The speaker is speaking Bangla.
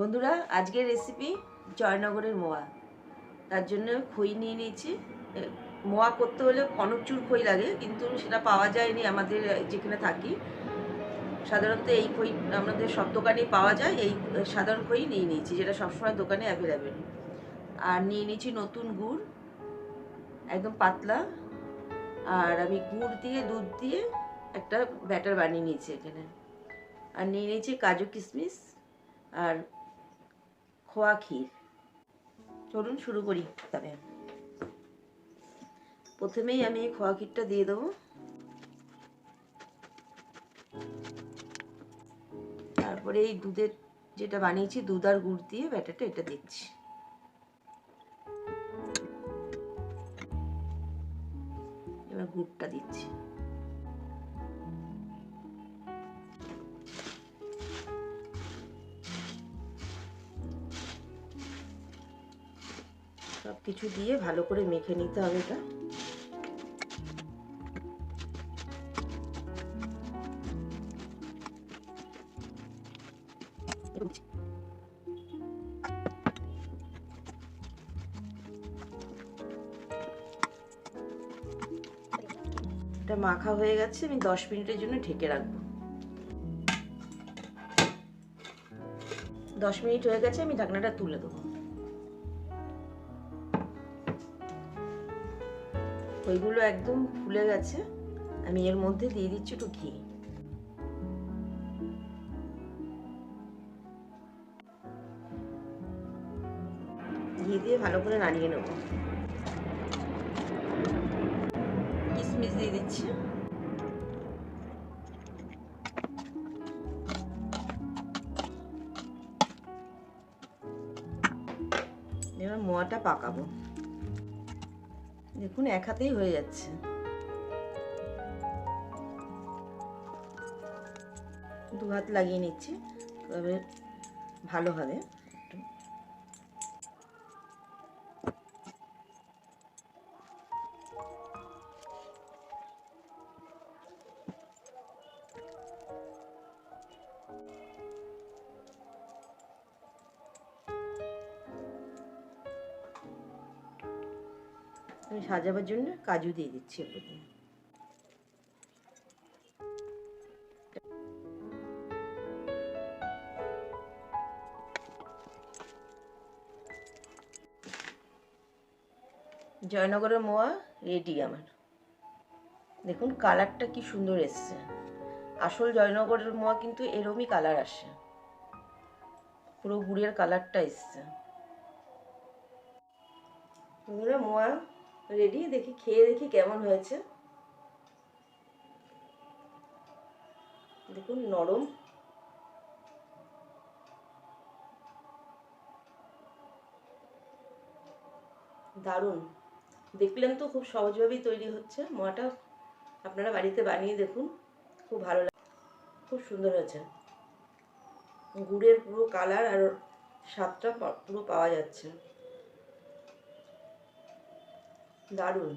বন্ধুরা, আজকের রেসিপি জয়নগরের মোয়া। তার জন্য খই নিয়ে নিয়েছি। মোয়া করতে হলে কনকচুর খই লাগে, কিন্তু সেটা পাওয়া যায়নি আমাদের যেখানে থাকি। সাধারণত এই খই আমাদের সব দোকানেই পাওয়া যায়, এই সাধারণ খই নিয়ে নিয়েছি, যেটা সবসময় দোকানে অ্যাভেলেবেল আর নিয়ে নিয়েছি নতুন গুড়, একদম পাতলা। আর আমি গুড় দিয়ে, দুধ দিয়ে একটা ব্যাটার বানিয়ে নিয়েছি এখানে। আর নিয়ে নিয়েছি কাজু কিশমিশ। আর খোয়া ক্ষীর। চলুন শুরু করি তবে। প্রথমেই আমি খোয়া ক্ষীরটা দিয়ে দেবো। তারপরে এই দুধের যেটা বানিয়েছি, দুধ আর গুড় দিয়ে ব্যাটারটা এটা দিচ্ছি। এবার গুড়টা দিচ্ছি। সব কিছু দিয়ে ভালো করে মেখে নিতে হবে এটা। এটা মাখা হয়ে গেছে, আমি দশ মিনিটের জন্য ঢেকে রাখব। দশ মিনিট হয়ে গেছে, আমি ঢাকনাটা তুলে দেবো। ওইগুলো একদম ফুলে গেছে। আমি এর মধ্যে দিয়ে দিচ্ছি একটু ঘি। ঘি দিয়ে ভালো করে নাড়িয়ে নেব। কিশমিশ দিয়ে দিচ্ছি। এবার মোয়াটা পাকাবো। দেখুন এক হাতেই হয়ে যাচ্ছে। দু হাত লাগিয়ে নিচ্ছি তবে ভালো হবে। আমি সাজাবার জন্য কাজু দিয়ে দিচ্ছি জয়নগরের মোয়া রেডি আমার। দেখুন কালারটা কি সুন্দর এসছে। আসল জয়নগরের মোয়া কিন্তু এরমই কালার আসে। পুরো গুড়ের কালারটা এসছে। মোয়া রেডি? দেখি, খেয়ে দেখি কেমন হয়েছে। দেখুন, নরম। দারুণ। দেখলেন তো খুব সহজভাবেই তৈরি হচ্ছে। মোয়াটা আপনারা বাড়িতে বানিয়ে দেখুন। খুব ভালো লাগে। খুব সুন্দর হয়েছে। গুড়ের পুরো কালার আর স্বাদটা পুরো পাওয়া যাচ্ছে। দারুণ।